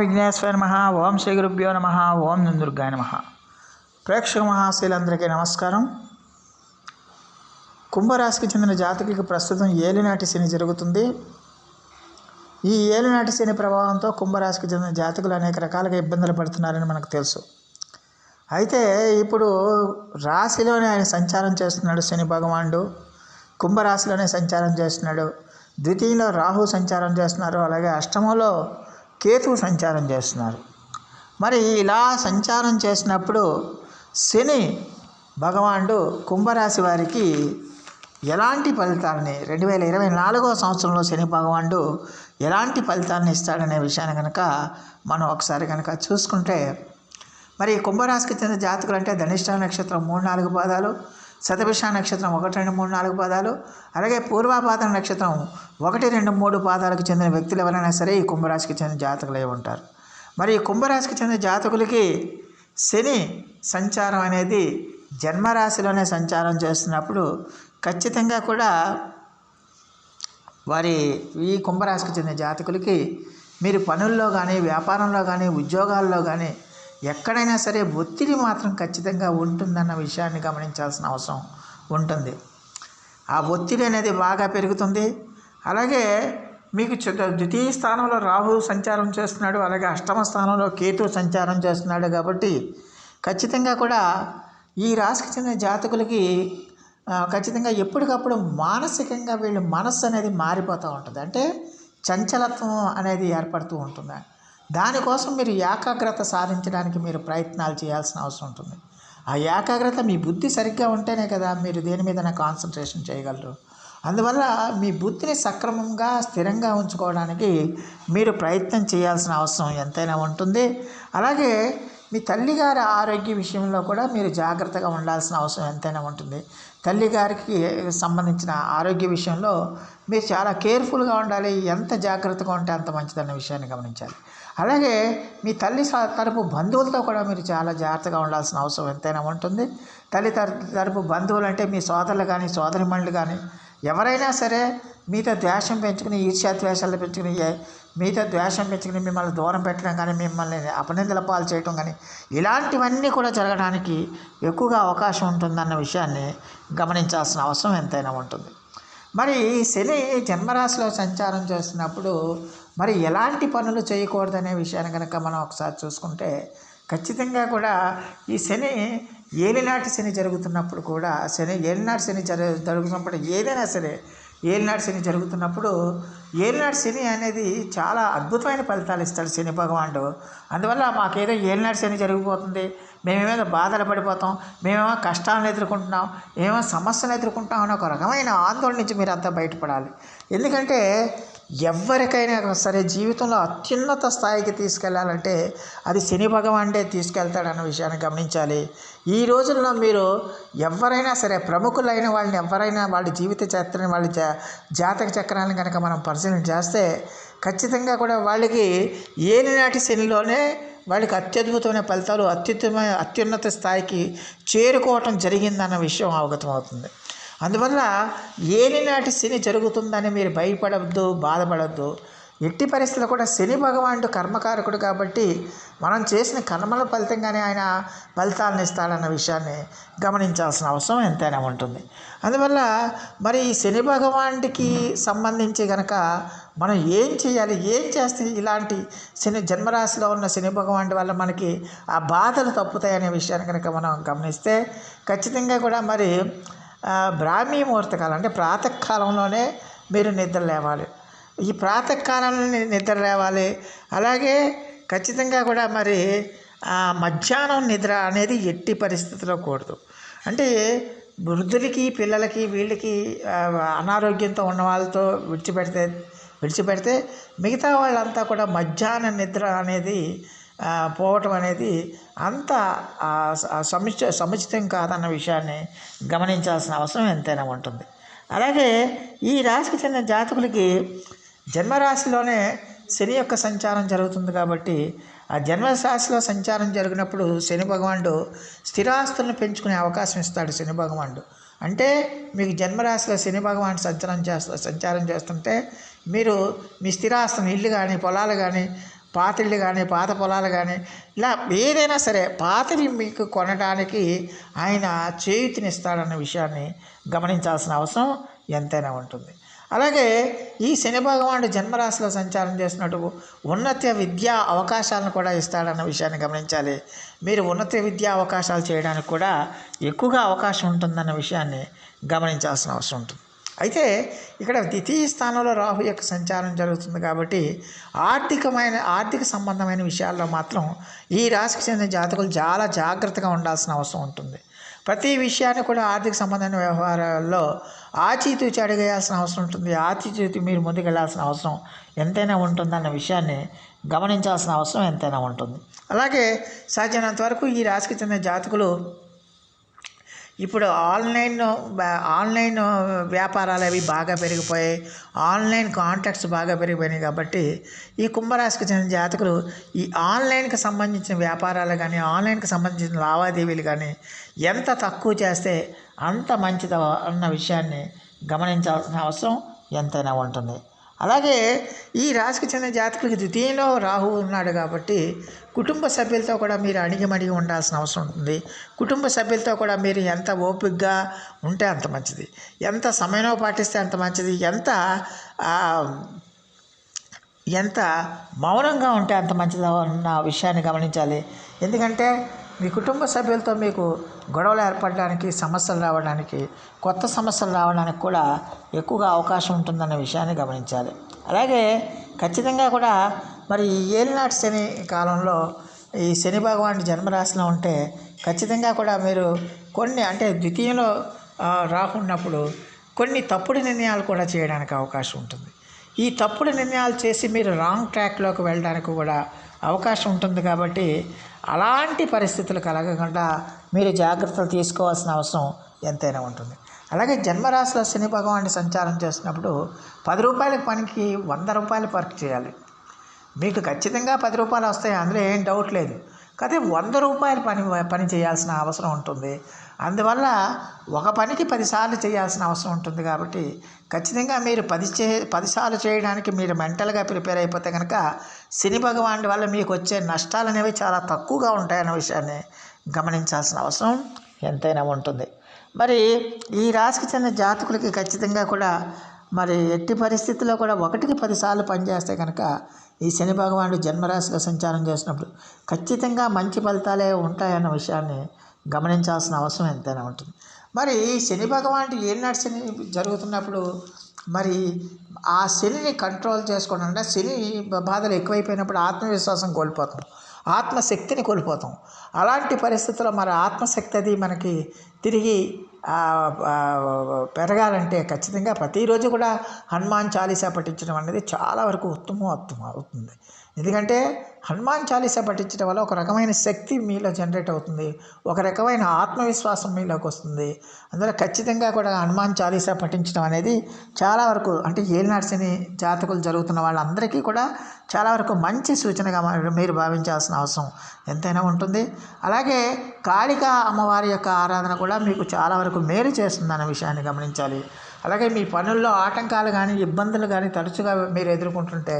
విఘ్నేశ్వర నమ ఓం శ్రీ గురుభ్యో నమ ఓం దుర్గాయ నమ. ప్రేక్షక మహాశీలందరికీ నమస్కారం. కుంభరాశికి చెందిన జాతకులకు ప్రస్తుతం ఏలినాటి శని జరుగుతుంది. ఈ ఏలినాటి శని ప్రభావంతో కుంభరాశికి చెందిన జాతకులు అనేక రకాలుగా ఇబ్బందులు పడుతున్నారని మనకు తెలుసు. అయితే ఇప్పుడు రాశిలోనే ఆయన సంచారం చేస్తున్నాడు శని భగవానుడు. కుంభరాశిలోనే సంచారం చేస్తున్నాడు. ద్వితీయంలో రాహు సంచారం చేస్తున్నారు. అలాగే అష్టమంలో కేతువు సంచారం చేస్తున్నారు. మరి ఇలా సంచారం చేసినప్పుడు శని భగవానుడు కుంభరాశి వారికి ఎలాంటి ఫలితాలని రెండు వేల ఇరవై నాలుగో సంవత్సరంలో శని భగవానుడు ఎలాంటి ఫలితాలను ఇస్తాడనే విషయాన్ని కనుక మనం ఒకసారి కనుక చూసుకుంటే మరి కుంభరాశికి చెందిన జాతకులు అంటే ధనిష్ట నక్షత్రం మూడు నాలుగు పాదాలు శతభిష నక్షత్రం ఒకటి రెండు మూడు నాలుగు పాదాలు అలాగే పూర్వాపాద నక్షత్రం ఒకటి రెండు మూడు పాదాలకు చెందిన వ్యక్తులు ఎవరైనా సరే ఈ కుంభరాశికి చెందిన జాతకులే ఉంటారు. మరి ఈ కుంభరాశికి చెందిన జాతకులకి శని సంచారం అనేది జన్మరాశిలోనే సంచారం చేస్తున్నప్పుడు ఖచ్చితంగా కూడా వారి ఈ కుంభరాశికి చెందిన జాతకులకి మీరు పనుల్లో కానీ వ్యాపారంలో కానీ ఉద్యోగాల్లో కానీ ఎక్కడైనా సరే ఒత్తిడి మాత్రం ఖచ్చితంగా ఉంటుందన్న విషయాన్ని గమనించాల్సిన అవసరం ఉంటుంది. ఆ ఒత్తిడి అనేది బాగా పెరుగుతుంది. అలాగే మీకు ద్వితీయ స్థానంలో రాహు సంచారం చేస్తున్నాడు అలాగే అష్టమ స్థానంలో కేతు సంచారం చేస్తున్నాడు కాబట్టి ఖచ్చితంగా కూడా ఈ రాశికి చెందిన జాతకులకి ఖచ్చితంగా ఎప్పటికప్పుడు మానసికంగా వీళ్ళ మనస్సు అనేది మారిపోతూ ఉంటుంది. అంటే చంచలత్వం అనేది ఏర్పడుతూ ఉంటుంది. దానికోసం మీరు ఏకాగ్రత సాధించడానికి మీరు ప్రయత్నాలు చేయాల్సిన అవసరం ఉంటుంది. ఆ ఏకాగ్రత మీ బుద్ధి సరిగ్గా ఉంటేనే కదా మీరు దేని మీద కాన్సన్ట్రేషన్ చేయగలరు. అందువల్ల మీ బుద్ధిని సక్రమంగా స్థిరంగా ఉంచుకోవడానికి మీరు ప్రయత్నం చేయాల్సిన అవసరం ఎంతైనా ఉంటుంది. అలాగే మీ తల్లిగారి ఆరోగ్య విషయంలో కూడా మీరు జాగ్రత్తగా ఉండాల్సిన అవసరం ఎంతైనా ఉంటుంది. తల్లిగారికి సంబంధించిన ఆరోగ్య విషయంలో మీరు చాలా కేర్ఫుల్గా ఉండాలి. ఎంత జాగ్రత్తగా ఉంటే అంత మంచిదన్న విషయాన్ని గమనించాలి. అలాగే మీ తల్లి స- తరపు బంధువులతో కూడా మీరు చాలా జాగ్రత్తగా ఉండాల్సిన అవసరం ఎంతైనా ఉంటుంది. తల్లి తరపు బంధువులు అంటే మీ సోదరులు కానీ సోదరిమణులు కానీ ఎవరైనా సరే మీతో ద్వేషం పెంచుకుని ఈర్ష్యా ద్వేషాలు పెంచుకుని మీతో ద్వేషం పెంచుకుని మిమ్మల్ని దూరం పెట్టడం కానీ మిమ్మల్ని అపనిందల పాలు చేయటం కానీ ఇలాంటివన్నీ కూడా జరగడానికి ఎక్కువగా అవకాశం ఉంటుందన్న విషయాన్ని గమనించాల్సిన అవసరం ఎంతైనా ఉంటుంది. మరి శని జన్మరాశిలో సంచారం చేస్తున్నప్పుడు మరి ఎలాంటి పనులు చేయకూడదనే విషయాన్ని కనుక మనం ఒకసారి చూసుకుంటే ఖచ్చితంగా కూడా ఈ శని ఏలినాటి శని జరుగుతున్నప్పుడు కూడా శని ఏలినాటి శని జరు జరుగుతున్నప్పుడు ఏదైనా సరే ఏలినాటి శని జరుగుతున్నప్పుడు ఏలినాటి శని అనేది చాలా అద్భుతమైన ఫలితాలు ఇస్తాడు శని భగవానుడు. అందువల్ల మాకేదో ఏలినాటి శని జరిగిపోతుంది మేమేమో బాధలు పడిపోతాం మేమేమో కష్టాలను ఎదుర్కొంటున్నాం ఏమో సమస్యలు ఎదుర్కొంటాం అనే ఒక రకమైన ఆందోళన నుంచి మీరు అంతా బయటపడాలి. ఎందుకంటే ఎవరికైనా సరే జీవితంలో అత్యున్నత స్థాయికి తీసుకెళ్ళాలంటే అది శని భగవానుడే తీసుకెళ్తాడన్న విషయాన్ని గమనించాలి. ఈ రోజుల్లో మీరు ఎవరైనా సరే ప్రముఖులైన వాళ్ళని ఎవరైనా వాళ్ళ జీవిత చరిత్రని వాళ్ళ జా జాతక చక్రాలను కనుక మనం పరిశీలన చేస్తే ఖచ్చితంగా కూడా వాళ్ళకి ఏలినాటి శనిలోనే వాళ్ళకి అత్యద్భుతమైన ఫలితాలు అత్యుత్తమ అత్యున్నత స్థాయికి చేరుకోవటం జరిగిందన్న విషయం అవగతమవుతుంది. అందువల్ల ఏలినాటి శని జరుగుతుందని మీరు భయపడవద్దు బాధపడవద్దు. ఎట్టి పరిస్థితులు కూడా శని భగవానుడు కర్మకారకుడు కాబట్టి మనం చేసిన కర్మల ఫలితంగానే ఆయన ఫలితాలను ఇస్తాడన్న విషయాన్ని గమనించాల్సిన అవసరం ఎంతైనా ఉంటుంది. అందువల్ల మరి ఈ శని భగవానుడికి సంబంధించి గనక మనం ఏం చేయాలి ఏం చేస్తే ఇలాంటి శని జన్మరాశిలో ఉన్న శని భగవానుడి వల్ల మనకి ఆ బాధలు తప్పుతాయనే విషయాన్ని కనుక మనం గమనిస్తే ఖచ్చితంగా కూడా మరి బ్రాహ్మీ ముహూర్తకాలం అంటే ప్రాతకాలంలోనే మీరు నిద్ర లేవాలి. ఈ ప్రాతకాలంలో నిద్ర లేవాలి. అలాగే ఖచ్చితంగా కూడా మరి మధ్యాహ్నం నిద్ర అనేది ఎట్టి పరిస్థితిలో కూడదు. అంటే వృద్ధులకి పిల్లలకి వీళ్ళకి అనారోగ్యంతో ఉన్న వాళ్ళతో విడిచిపెడితే విడిచిపెడితే మిగతా వాళ్ళంతా కూడా మధ్యాహ్న నిద్ర అనేది పోవటం అనేది అంత సముచిత సముచితం కాదన్న విషయాన్ని గమనించాల్సిన అవసరం ఎంతైనా ఉంటుంది. అలాగే ఈ రాశికి చెందిన జాతకులకి జన్మరాశిలోనే శని యొక్క సంచారం జరుగుతుంది కాబట్టి ఆ జన్మరాశిలో సంచారం జరిగినప్పుడు శని భగవానుడు స్థిరాస్తులను పెంచుకునే అవకాశం ఇస్తాడు శని భగవానుడు. అంటే మీకు జన్మరాశిలో శని భగవాన్ సంచారం చేస్తూ సంచారం చేస్తుంటే మీరు మీ స్థిరాస్తులను ఇల్లు కానీ పొలాలు కానీ పాతిళ్ళు కానీ పాత పొలాలు కానీ ఇలా ఏదైనా సరే పాతవి మీకు కొనడానికి ఆయన చేయుతినిస్తాడన్న విషయాన్ని గమనించాల్సిన అవసరం ఎంతైనా ఉంటుంది. అలాగే ఈ శని భగవానుడు జన్మరాశిలో సంచారం చేసినట్టు ఉన్నత విద్యా అవకాశాలను కూడా ఇస్తాడన్న విషయాన్ని గమనించాలి. మీరు ఉన్నత విద్యా అవకాశాలు చేయడానికి కూడా ఎక్కువగా అవకాశం ఉంటుందన్న విషయాన్ని గమనించాల్సిన అవసరం ఉంటుంది. అయితే ఇక్కడ ద్వితీయ స్థానంలో రాహు యొక్క సంచారం జరుగుతుంది కాబట్టి ఆర్థికమైన ఆర్థిక సంబంధమైన విషయాల్లో మాత్రం ఈ రాశికి చెందిన జాతకులు చాలా జాగ్రత్తగా ఉండాల్సిన అవసరం ఉంటుంది. ప్రతి విషయాన్ని కూడా ఆర్థిక సంబంధమైన వ్యవహారాల్లో ఆచితూచి అడిగేయాల్సిన అవసరం ఉంటుంది. ఆచితూచి మీరు ముందుకెళ్ళాల్సిన అవసరం ఎంతైనా ఉంటుందన్న విషయాన్ని గమనించాల్సిన అవసరం ఎంతైనా ఉంటుంది. అలాగే సాధ్యమైనంత వరకు ఈ రాశికి చెందిన జాతకులు ఇప్పుడు ఆన్లైన్ ఆన్లైన్ వ్యాపారాలు అవి బాగా పెరిగిపోయాయి. ఆన్లైన్ కాంటాక్ట్స్ బాగా పెరిగిపోయినాయి కాబట్టి ఈ కుంభరాశికి చెందిన జాతకులు ఈ ఆన్లైన్కి సంబంధించిన వ్యాపారాలు కానీ ఆన్లైన్కి సంబంధించిన లావాదేవీలు కానీ ఎంత తక్కువ చేస్తే అంత మంచిది అన్న విషయాన్ని గమనించాల్సిన అవసరం ఎంతైనా ఉంటుంది. అలాగే ఈ రాశికి చెందిన జాతకులకి ద్వితీయంలో రాహు ఉన్నాడు కాబట్టి కుటుంబ సభ్యులతో కూడా మీరు అణిగిమణిగి ఉండాల్సిన అవసరం ఉంటుంది. కుటుంబ సభ్యులతో కూడా మీరు ఎంత ఓపికగా ఉంటే అంత మంచిది. ఎంత సమయంలో పాటిస్తే అంత మంచిది. ఎంత ఎంత మౌనంగా ఉంటే అంత మంచిదో అన్న విషయాన్ని గమనించాలి. ఎందుకంటే మీ కుటుంబ సభ్యులతో మీకు గొడవలు ఏర్పడడానికి సమస్యలు రావడానికి కొత్త సమస్యలు రావడానికి కూడా ఎక్కువగా అవకాశం ఉంటుందన్న విషయాన్ని గమనించాలి. అలాగే ఖచ్చితంగా కూడా మరి ఏలినాటి శని కాలంలో ఈ శని భగవానుడి జన్మరాశిలో ఉంటే ఖచ్చితంగా కూడా మీరు కొన్ని అంటే ద్వితీయంలో రాకున్నప్పుడు కొన్ని తప్పుడు నిర్ణయాలు కూడా చేయడానికి అవకాశం ఉంటుంది. ఈ తప్పుడు నిర్ణయాలు చేసి మీరు రాంగ్ ట్రాక్లోకి వెళ్ళడానికి కూడా అవకాశం ఉంటుంది కాబట్టి అలాంటి పరిస్థితులు కలగకుండా మీరు జాగ్రత్తలు తీసుకోవాల్సిన అవసరం ఎంతైనా ఉంటుంది. అలాగే జన్మరాశిలో శని భగవాన్ని సంచారం చేసినప్పుడు పది రూపాయల పనికి వంద రూపాయలు వర్క్ చేయాలి. మీకు ఖచ్చితంగా పది రూపాయలు వస్తాయి అందులో ఏం డౌట్ లేదు. కానీ వంద రూపాయలు పని పని చేయాల్సిన అవసరం ఉంటుంది. అందువల్ల ఒక పనికి పదిసార్లు చేయాల్సిన అవసరం ఉంటుంది కాబట్టి ఖచ్చితంగా మీరు పది చే పదిసార్లు చేయడానికి మీరు మెంటల్గా ప్రిపేర్ అయిపోతే కనుక శని భగవానుడి వల్ల మీకు వచ్చే నష్టాలు అనేవి చాలా తక్కువగా ఉంటాయన్న విషయాన్ని గమనించాల్సిన అవసరం ఎంతైనా ఉంటుంది. మరి ఈ రాశికి చెందిన జాతకులకి ఖచ్చితంగా కూడా మరి ఎట్టి పరిస్థితుల్లో కూడా ఒకటికి పదిసార్లు పనిచేస్తే కనుక ఈ శని భగవానుడు జన్మరాశిలో సంచారం చేసినప్పుడు ఖచ్చితంగా మంచి ఫలితాలే ఉంటాయన్న విషయాన్ని గమనించాల్సిన అవసరం ఎంతైనా ఉంటుంది. మరి ఈ శని భగవానుడు ఏనాడు శని జరుగుతున్నప్పుడు మరి ఆ శనిని కంట్రోల్ చేసుకోవడం అంటే శని బాధలు ఎక్కువైపోయినప్పుడు ఆత్మవిశ్వాసం కోల్పోతాం. ఆత్మశక్తిని కోల్పోతాం. అలాంటి పరిస్థితుల్లో మరి ఆత్మశక్తి అది మనకి తిరిగి పెరగాలంటే ఖచ్చితంగా ప్రతిరోజు కూడా హనుమాన్ చాలీసా పఠించడం అనేది చాలా వరకు ఉత్తమం ఉత్తమం అవుతుంది ఎందుకంటే హనుమాన్ చాలీసా పఠించడం వల్ల ఒక రకమైన శక్తి మీలో జనరేట్ అవుతుంది. ఒక రకమైన ఆత్మవిశ్వాసం మీలోకి వస్తుంది. అందువల్ల ఖచ్చితంగా కూడా హనుమాన్ చాలీసా పఠించడం అనేది చాలా వరకు అంటే ఏలినాడ్సిని జాతకులు జరుగుతున్న వాళ్ళందరికీ కూడా చాలా వరకు మంచి సూచనగా మీరు భావించాల్సిన అవసరం ఎంతైనా ఉంటుంది. అలాగే కాళికా అమ్మవారి యొక్క ఆరాధన కూడా మీకు చాలా వరకు మేలు చేస్తుందన్న విషయాన్ని గమనించాలి. అలాగే మీ పనుల్లో ఆటంకాలు కానీ ఇబ్బందులు కానీ తరచుగా మీరు ఎదుర్కొంటుంటే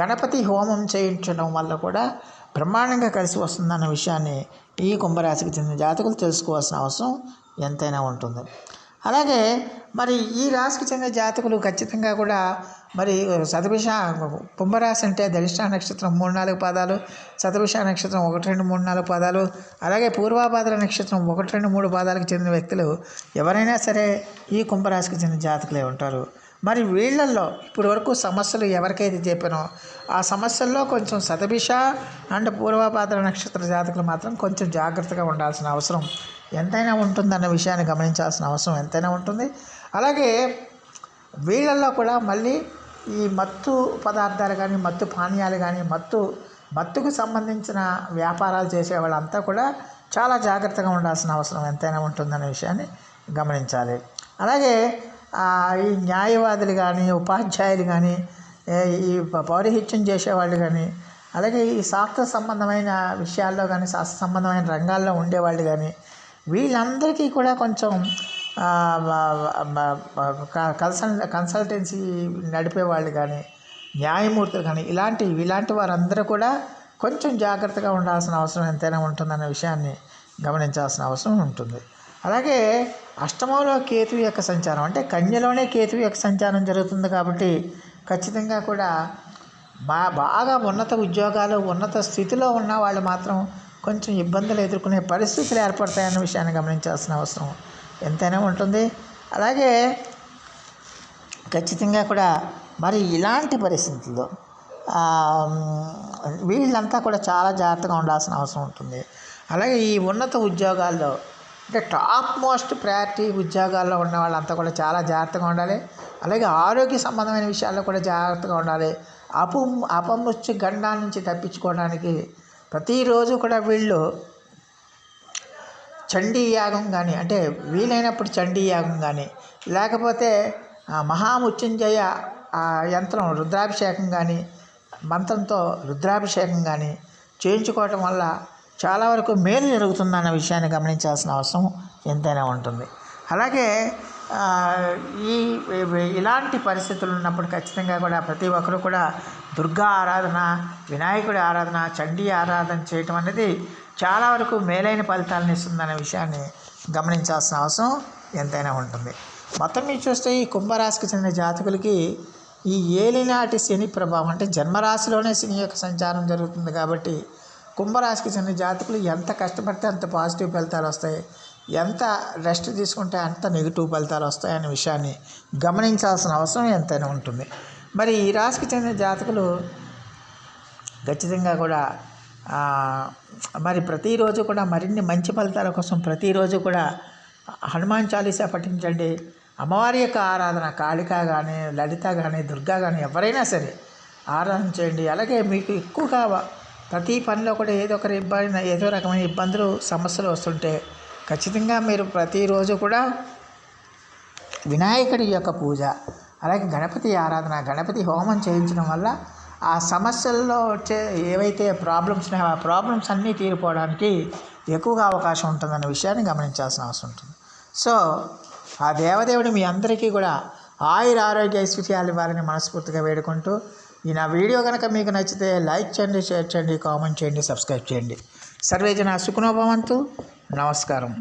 గణపతి హోమం చేయించడం వల్ల కూడా బ్రహ్మాండంగా కలిసి వస్తుందన్న విషయాన్ని ఈ కుంభరాశికి చెందిన జాతకులు తెలుసుకోవాల్సిన అవసరం ఎంతైనా ఉంటుంది. అలాగే మరి ఈ రాశికి చెందిన జాతకులు ఖచ్చితంగా కూడా మరి శతభిష కుంభరాశి అంటే ధనిష్ట నక్షత్రం మూడు నాలుగు పాదాలు శతభిష నక్షత్రం ఒకటి రెండు మూడు నాలుగు పాదాలు అలాగే పూర్వాభాద్ర నక్షత్రం ఒకటి రెండు మూడు పాదాలకు చెందిన వ్యక్తులు ఎవరైనా సరే ఈ కుంభరాశికి చెందిన జాతకులే ఉంటారు. మరి వీళ్ళల్లో ఇప్పటి వరకు సమస్యలు ఎవరికైతే చెప్పానో ఆ సమస్యల్లో కొంచెం సతభిష అండ్ పూర్వపాత్ర నక్షత్ర జాతకులు మాత్రం కొంచెం జాగ్రత్తగా ఉండాల్సిన అవసరం. ఎంతైనా ఉంటుందన్న విషయాన్ని గమనించాల్సిన అవసరం ఎంతైనా ఉంటుంది. అలాగే వీళ్ళల్లో కూడా మళ్ళీ ఈ మత్తు పదార్థాలు కానీ మత్తు పానీయాలు కానీ మత్తు మత్తుకు సంబంధించిన వ్యాపారాలు చేసే వాళ్ళంతా కూడా చాలా జాగ్రత్తగా ఉండాల్సిన అవసరం ఎంతైనా ఉంటుందనే విషయాన్ని గమనించాలి. అలాగే ఈ న్యాయవాదులు కానీ ఉపాధ్యాయులు కానీ ఈ పౌరహిత్యం చేసేవాళ్ళు కానీ అలాగే ఈ శాస్త్ర సంబంధమైన విషయాల్లో కానీ శాస్త్ర సంబంధమైన రంగాల్లో ఉండేవాళ్ళు కానీ వీళ్ళందరికీ కూడా కొంచెం కన్సల్ కన్సల్టెన్సీ నడిపే వాళ్ళు కానీ న్యాయమూర్తులు కానీ ఇలాంటి ఇలాంటి వారందరూ కూడా కొంచెం జాగ్రత్తగా ఉండాల్సిన అవసరం ఎంతైనా ఉంటుందనే విషయాన్ని గమనించాల్సిన అవసరం ఉంటుంది. అలాగే అష్టమంలో కేతు యొక్క సంచారం అంటే కన్యలోనే కేతు యొక్క సంచారం జరుగుతుంది కాబట్టి ఖచ్చితంగా కూడా బా బాగా ఉన్నత ఉద్యోగాలు ఉన్నత స్థితిలో ఉన్న వాళ్ళు మాత్రం కొంచెం ఇబ్బందులు ఎదుర్కొనే పరిస్థితులు ఏర్పడతాయన్న విషయాన్ని గమనించాల్సిన అవసరం ఎంతైనా ఉంటుంది. అలాగే ఖచ్చితంగా కూడా మరి ఇలాంటి పరిస్థితుల్లో వీళ్ళంతా కూడా చాలా జాగ్రత్తగా ఉండాల్సిన అవసరం ఉంటుంది. అలాగే ఈ ఉన్నత ఉద్యోగాల్లో అంటే టాప్ మోస్ట్ ప్రయారిటీ ఉద్యోగాల్లో ఉన్న వాళ్ళంతా కూడా చాలా జాగ్రత్తగా ఉండాలి. అలాగే ఆరోగ్య సంబంధమైన విషయాల్లో కూడా జాగ్రత్తగా ఉండాలి. అపు అపముచ్చు గండా నుంచి తప్పించుకోవడానికి ప్రతిరోజు కూడా వీళ్ళు చండీ యాగం కానీ అంటే వీలైనప్పుడు చండీ యాగం కానీ లేకపోతే ఆ, మహామృత్యుంజయ ఆ యంత్రం రుద్రాభిషేకం కానీ మంత్రంతో రుద్రాభిషేకం కానీ చేయించుకోవటం వల్ల చాలా వరకు మేలు జరుగుతుందన్న విషయాన్ని గమనించాల్సిన అవసరం ఎంతైనా ఉంటుంది. అలాగే ఈ ఇలాంటి పరిస్థితులు ఉన్నప్పుడు ఖచ్చితంగా కూడా ప్రతి ఒక్కరు కూడా దుర్గా ఆరాధన వినాయకుడి ఆరాధన చండీ ఆరాధన చేయటం అనేది చాలా వరకు మేలైన ఫలితాలను ఇస్తుందనే విషయాన్ని గమనించాల్సిన అవసరం ఎంతైనా ఉంటుంది. మొత్తం మీరు చూస్తే ఈ కుంభరాశికి చెందిన జాతకులకి ఈ ఏలినాటి శని ప్రభావం అంటే జన్మరాశిలోనే శని యొక్క సంచారం జరుగుతుంది కాబట్టి కుంభరాశికి చెందిన జాతకులు ఎంత కష్టపడితే అంత పాజిటివ్ ఫలితాలు వస్తాయి. ఎంత రెస్ట్ తీసుకుంటే అంత నెగిటివ్ ఫలితాలు వస్తాయనే విషయాన్ని గమనించాల్సిన అవసరం ఎంతైనా ఉంటుంది. మరి ఈ రాశికి చెందిన జాతకులు ఖచ్చితంగా కూడా మరి ప్రతిరోజు కూడా మరిన్ని మంచి ఫలితాల కోసం ప్రతిరోజు కూడా హనుమాన్ చాలీసా పఠించండి. అమ్మవారి యొక్క ఆరాధన కాళిక కానీ లలిత కానీ దుర్గా కానీ ఎవరైనా సరే ఆరాధన చేయండి. అలాగే మీకు ఎక్కువగా ప్రతి పనిలో కూడా ఏదో ఒక ఇబ్బంది ఏదో రకమైన ఇబ్బందులు సమస్యలు వస్తుంటే ఖచ్చితంగా మీరు ప్రతిరోజు కూడా వినాయకుడి యొక్క పూజ అలాగే గణపతి ఆరాధన గణపతి హోమం చేయించడం వల్ల ఆ సమస్యల్లో వచ్చే ఏవైతే ప్రాబ్లమ్స్ ఉన్నాయో ఆ ప్రాబ్లమ్స్ అన్నీ తీరిపోవడానికి ఎక్కువగా అవకాశం ఉంటుందన్న విషయాన్ని గమనించాల్సిన అవసరం ఉంటుంది. సో ఆ దేవదేవుడు మీ అందరికీ కూడా ఆయుర ఆరోగ్య ఐశ్వర్యాలు ఇవ్వాలని మనస్ఫూర్తిగా వేడుకుంటూ ఈ నా వీడియో కనుక మీకు నచ్చితే లైక్ చేయండి షేర్ చేయండి కామెంట్ చేయండి సబ్స్క్రైబ్ చేయండి. సర్వేజన సుఖనోభవంతు నమస్కారం